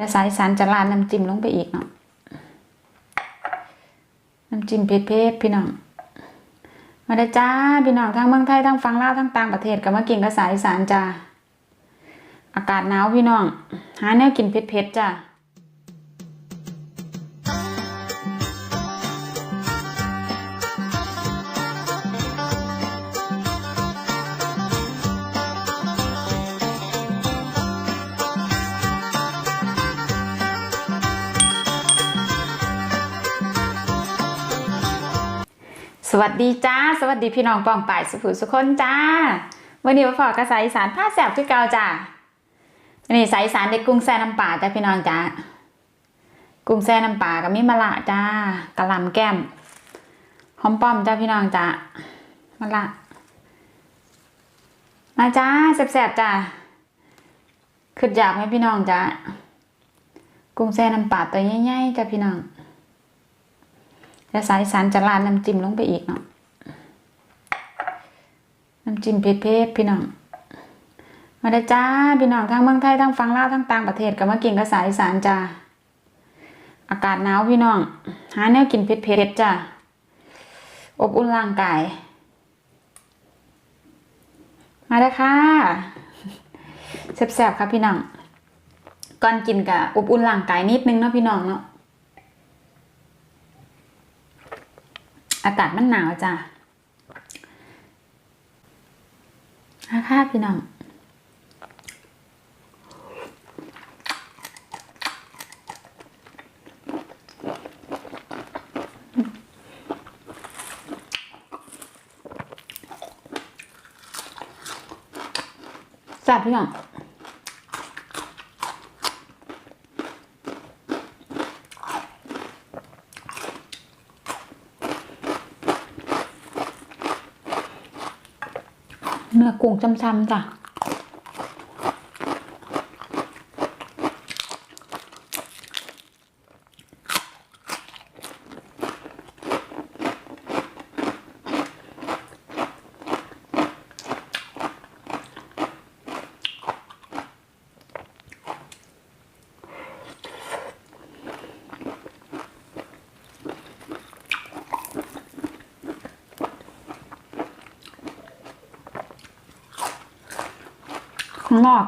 แล้วสายสารจะราดน้ำจิ้มลงไปอีกเนาะน้ำจิ้มเผ็ดๆพี่น้องมาได้จ้าพี่น้องทั้งเมืองไทยทั้งฟังลาวทั้งต่างประเทศก็มากินกับสายสารจ้าอากาศหนาวพี่น้องหาแนวกินเผ็ดๆจ้า สวัสดีจ้า สวัสดีพี่น้องปองป่ายสุขุสุคนจ้าวันนี้มาฝากกระสายสานผ้าแสบที่เก่าจ้าวันนี้สายสานเด็กกุ้งแซ่น้ำปลาจ้าพี่น้องจ้ากุ้งแซ่น้ำปลากับมิมะละจ้ากะลำแก้มหอมป้อมจ้าพี่น้องจ้ามะละมาจ้าแสบๆจ้าขึ้นอยากไหมพี่น้องจ้ากุ้งแซ่น้ำปลาตัวใหญ่ๆจ้าพี่น้อง แล้วสายสารจะราดน้ำจิ้มลงไปอีกเนาะน้ำจิ้มเผ็ดๆพี่น้องมาได้จ้าพี่น้องทั้งเมืองไทยทั้งฝั่งลาวทั้งต่างประเทศก็มากินกับสายสารจ้าอากาศหนาวพี่น้อง หาแนวกินเผ็ดๆจ้าอบอุ่นร่างกาย มาได้ค่ะแซ่บๆครับพี่น้องก่อนกินกับอบอุ่นร่างกายนิดนึงเนาะพี่น้องเนาะ อากาศมันหนาวจ้ะอาค่ะพี่น้องแซ่บพี่น้อง เนื้อกุ้ ข้างนอก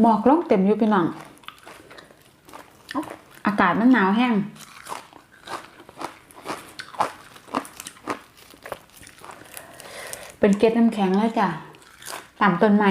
หมอกลงเต็มอยู่พี่น้อง อากาศมันหนาวแห้งเป็นเกล็ดน้ำแข็งแล้วจ้ะตามต้นไม้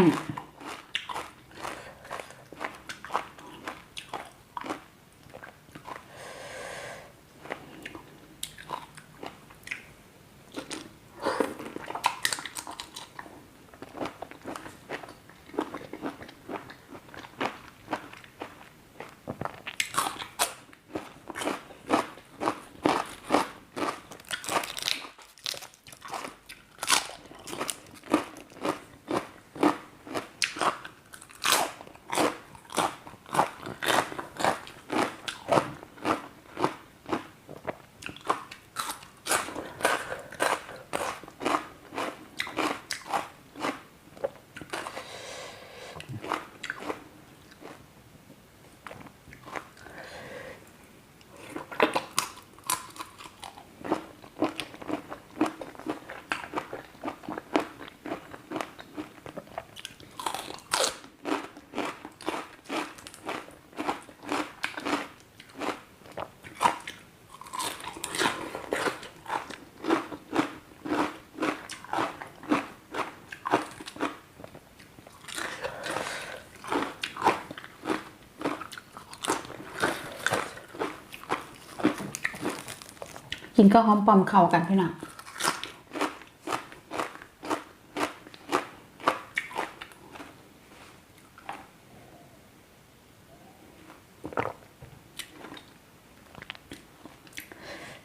กินก็หอมปอมเข่ากันพี่น้อง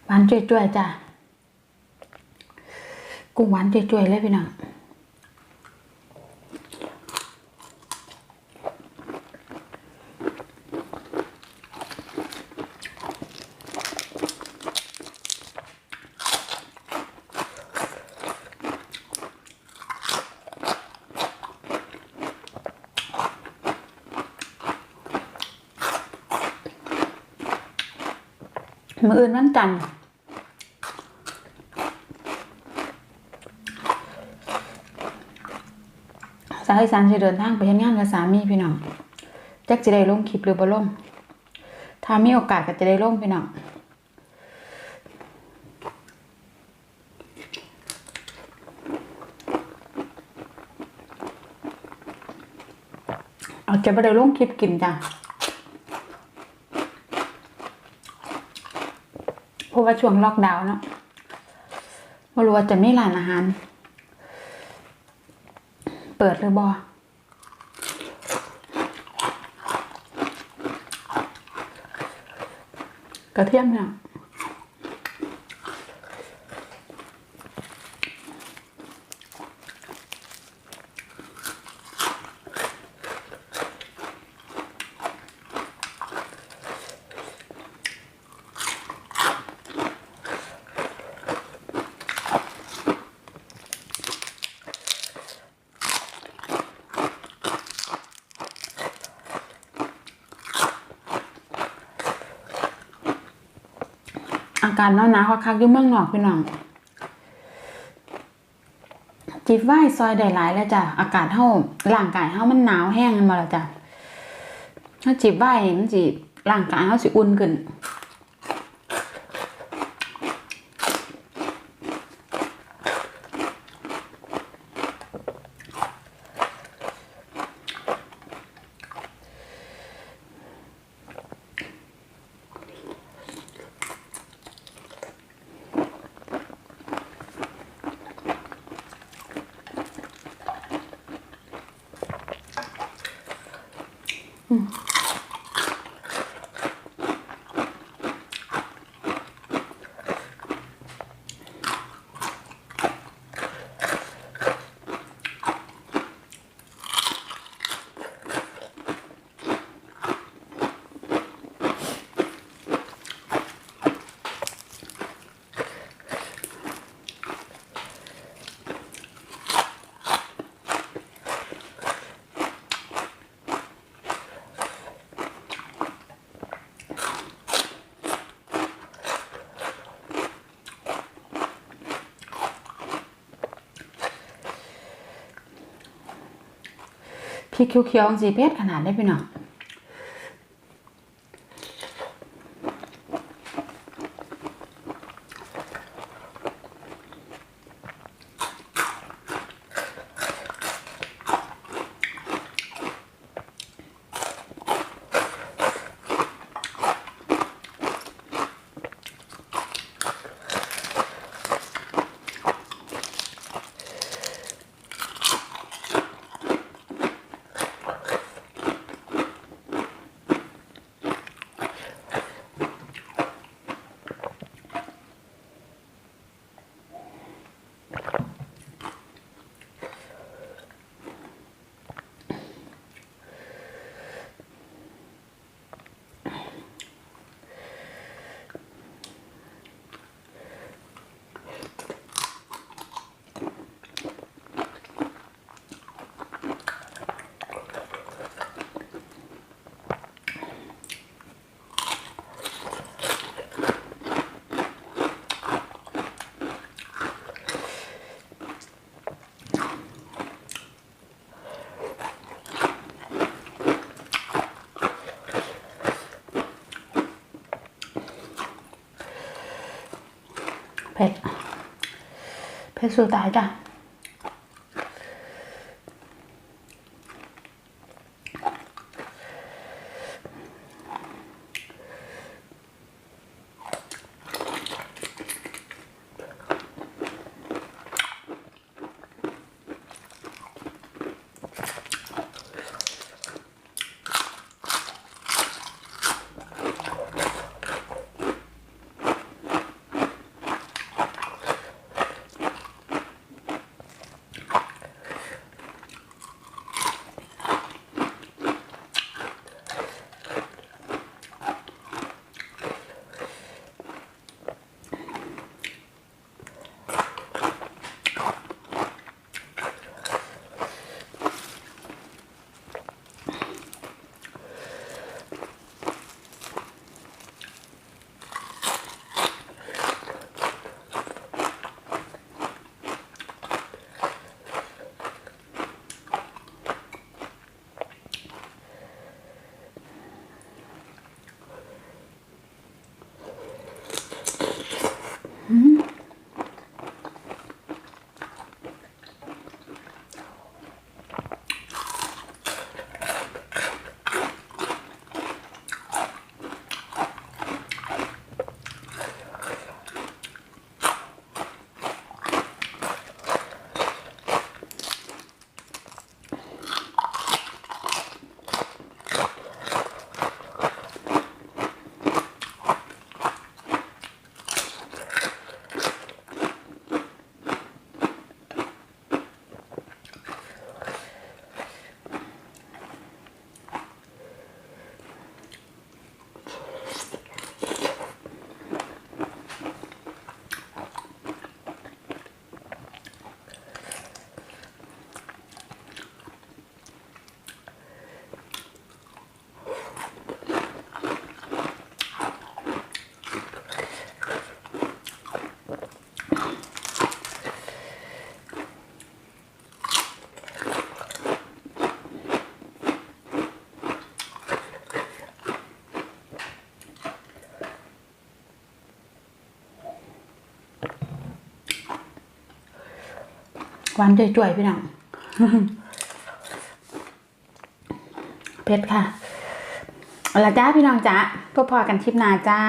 หวานจุ้ยๆจ้ะกุ้งหวานจุ้ยๆเลยพี่น้อง มืออื่นวันจันทร์สาวอีสานจะเดินทางไปเฮ็ดงานกับสามีพี่น้องจักจะได้ลงคลิปหรือบ่ลงถ้ามีโอกาสก็จะได้ลงพี่น้องเอาจะไปได้ลงคลิปกินจ้ะ เพราะว่าช่วงล็อกดาวน์เนาะไม่รู้ว่าจะไม่ร้านอาหาร เปิดหรือบ่กระเทียมเนี่ย อากาศหนาวหนาวคักๆอยู่เมืองนอกพี่น้องจิบไหว้ซอยได้หลายแล้วจ้ะอากาศเฮาร่างกายเฮามันหนาวแห้งกันมาแล้วจ้ะถ้าจิบไหว้มันสิร่างกายเฮาสิอุ่นขึ้น พริกเขียวๆสีเพชรขนาดได้พี่น้องเผ็ด เผ็ดสุ หวานจ่วยๆพี่น้องเผ็ดค่ะเอาละจ้าพี่น้องจ้าพบพอกันคลิปหน้าจ้า